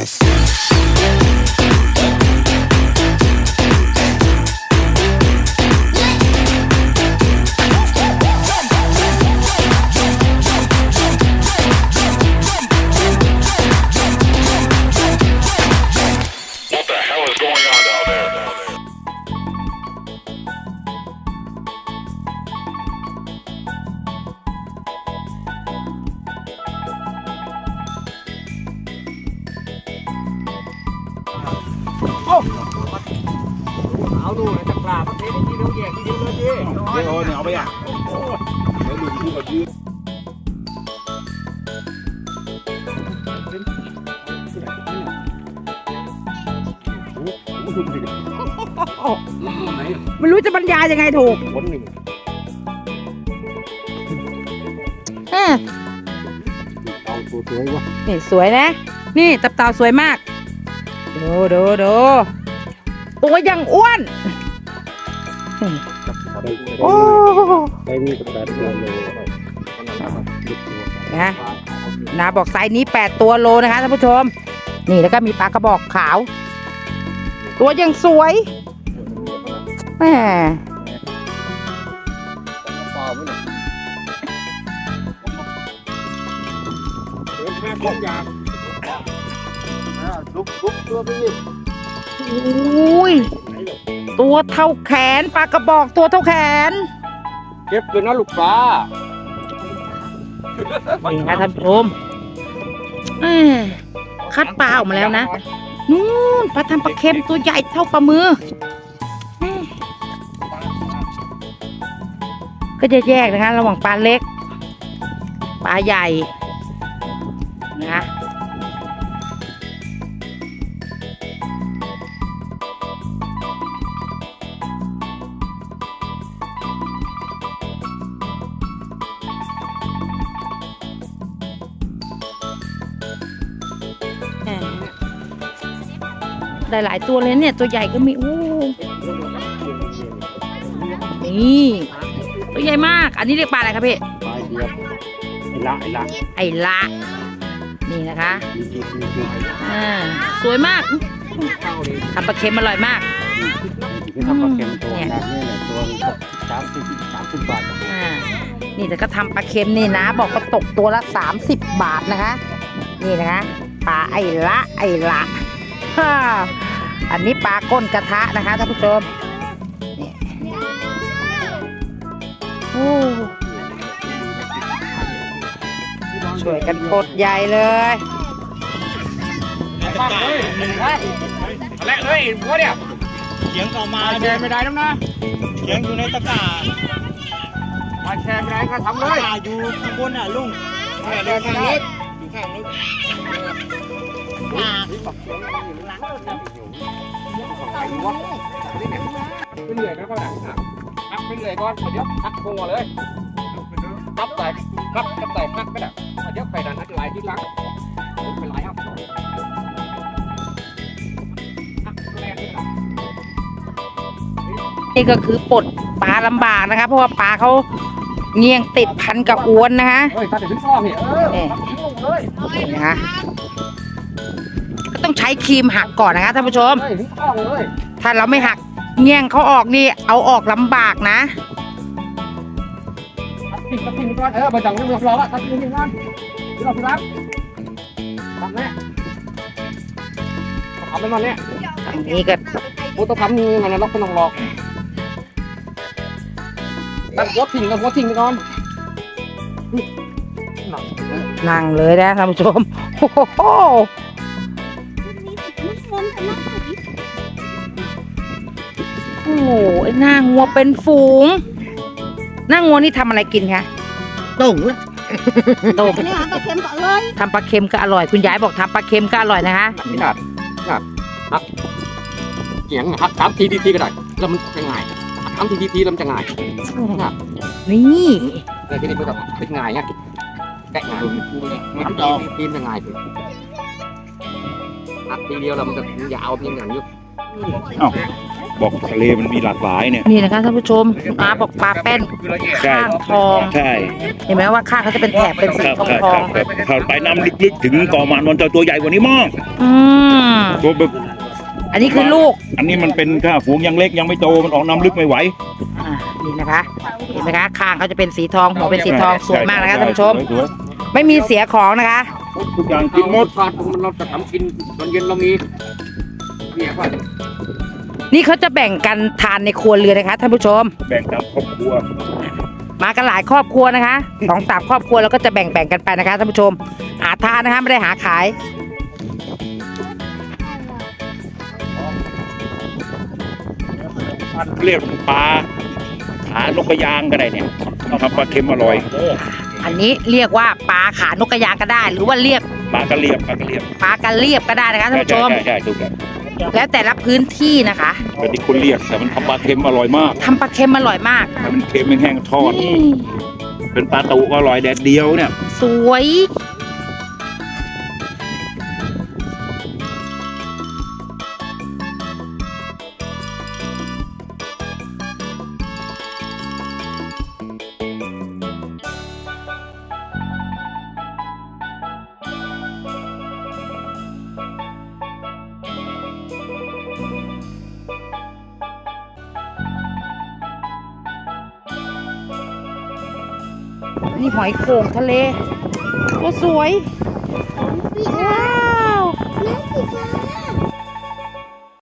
myself. เอาดูนะจะปลาประเทนี้เราแยกทีเดียวเลยดิเดี๋ยวเนี่ยเอาไปอะเดี๋ยวลุงพูดกับยืนไม่รู้จะบรรยายยังไงถูกคนหนึ่งเออเอาตัวสวยวะนี่สวยนะ นี่ตับเต่าสวยมาก ดูดูดูตัวยังอ้วน โอ้ได้มีกระดาษตัวเลยนะนาบอกไซส์นี้ 8 ตัวโลนะคะท่านผู้ชม นี่แล้วก็มีปลากระบอกขาว ตัวยังสวยแหมต่อไม่หน่อยแม่ก้มยา ลุกลุกตัวไปนี่อุ้ยตัวเท่าแขนปลากระบอกตัวเท่าแขน เก็บเลยนะลูกปลานี่นะท่านผู้ชมแหมคัดปลาออกมาแล้วนะ นู่นปลาทำปลาเค็มตัวใหญ่เท่าฝ่ามือแหม่ก็จะแยกนะคะ ระหว่างปลาเล็ก ปลาใหญ่ นะ หลายตัวเลยเนี่ยตัวใหญ่ก็มีอู้นี่ตัวใหญ่มาก อันนี้เรียกปลาอะไรครับพี่ปลายเดียวไอ้ละไอ้ละไอ้ละ นี่นะคะยืนยืนยืนยืนอ่าสวยมากเข้าเลยทำปลาเค็มอร่อยมากที่ทำปลาเค็มตัวแบบนี้แหละตัวสามสิบสามสิบบาทอ่านี่แต่ก็ทำปลาเค็มนี่นะ บอกก็ตกตัวละ30บาทนะคะ นี่นะคะปลาไอ้ละไอ้ละฮ่า อันนี้ปลาก้นกระทะนะคะท่านผู้ชมนี่โอ้ช่วยกันปลดใหญ่เลยปังเลยแหละเลยหัวเนี่ยเขียงต่อมามาแชเดิร์ไม่ได้น้ำนะเขียงอยู่ในตะกร้ามาแชร์ไม่ได้ก็ทำเลตะยกร้าอยู่ข้างบนอะลุงเดินทางลึกอยู่ข้าง ลึกไปเรื่อยนะก็ได้พักไปเรื่อยก่อนเดี๋ยวพักคงเลยทับใส่พักทับใส่พักก็ได้เดี๋ยวไปดันนัดไหลที่หลังไปไหลเอาพักแรกนี่แหละนี่ก็คือปลดปลาลำบากนะคะ เพราะว่าปลาเขาเงียงติดพันกับอวนนะคะเฮ้ยถ้าถึงซองเนี่ยเออนี่ลงเลยนี่นะคะก็ ต้องใช้ครีมหักก่อนนะคะท่านผู้ชม เฮ้ยถึงซองเลยถ้าเราไม่หักเงี่ยงเขาออกนี่เอาออกลำบากนะทับทิ้งทับทิ้งก่อนเออมาจังเรื่องรอละทับทิ้งทิ้งก่อนเดี๋ยวเราไปรับทำแน่ทำไปมันเนี่ยอันนี้ก็กูต้องทำนี่มันล็อกต้องหลอกตั้งหัวทิ้งกับหัวทิ้งไปก่อนนั่งเลยนะท่านผู้ชมโอ้โห โอ้โหไอ้หน้างัวเป็นฝูง หน้างัวนี่ทำอะไรกินคะตุ่งต้มเนี่ยปลาเค็มก่อนเลยทำปลาเค็มก็อร่อย คุณยายบอกทำปลาเค็มก็อร่อยนะคะนี่หนักหนักฮักเกียงฮักสามทีทีทีก็ได้แล้วมันจะง่ายสามทีทีทีแล้วมันจะง่ายนี่แต่ที่นี่มันจะเป็นง่ายไงแกะง่ายสามทีทีมันจะง่ายเลย ฮักทีเดียวแล้วมันจะยาวเพียงอย่างนี้บอกทะเลมันมีหลากหลายเนี่ย นี่นะคะท่านผู้ชมปลาบอกปลาแป้นใช่ ข้างทอง ใช่เห็นไหมว่าข้างเขาจะเป็นแถบเป็นสีครับทองครับทองครับครับถ้าไปน้ำลึกๆ ถึงเกอมานนท์จะตัวใหญ่กว่านี้มากอืมตัวแบบอันนี้คือลูกอันนี้มันเป็นข้าฝูงยังเล็กยังไม่โตมันออกน้ำลึกไม่ไหว อ่านี่นะคะ เห็นไหมคะข้างเขาจะเป็นสีทองหัวเป็นสีทองสวยมากนะคะท่านผู้ชม สวยไม่มีเสียของนะคะๆ ทุกอย่างกินหมดฟาดมันเราจะทำกินตอนเย็นเรามีเนี่ยว่านี่เขาจะแบ่งกันทานในครัวเรือนนะคะท่านผู้ชม แบ่งตามครอบครัว มากันหลายครอบครัวนะคะสองสามครอบครัวแล้วก็จะแบ่งแบ่งๆกันไปนะคะท่านผู้ชม หาทานนะคะไม่ได้หาขายเรียกปลาหานกกระยางก็ได้เนี่ยทำปลาเค็มอร่อย อันนี้เรียกว่าปลาขานกกระยางก็ได้ หรือว่าเรียกปลากระเลียบปลากระเลียบปลากระเรียบก็ได้นะคะท่านผู้ชม ใช่ใช่ถูกแล้วแล้วแต่ละพื้นที่นะคะเป็นที่คุณเรียกแต่มันทำปลาเค็มอร่อยมากทำปลาเค็มอร่อยมากถ้ามันเค็มแห้งๆทอดนี่เป็นปลาตูก็อร่อยแดดเดียวเนี่ย สวย นี่หอยโข่งทะเลโอ้สวย ว้าวน้ำสีฟ้า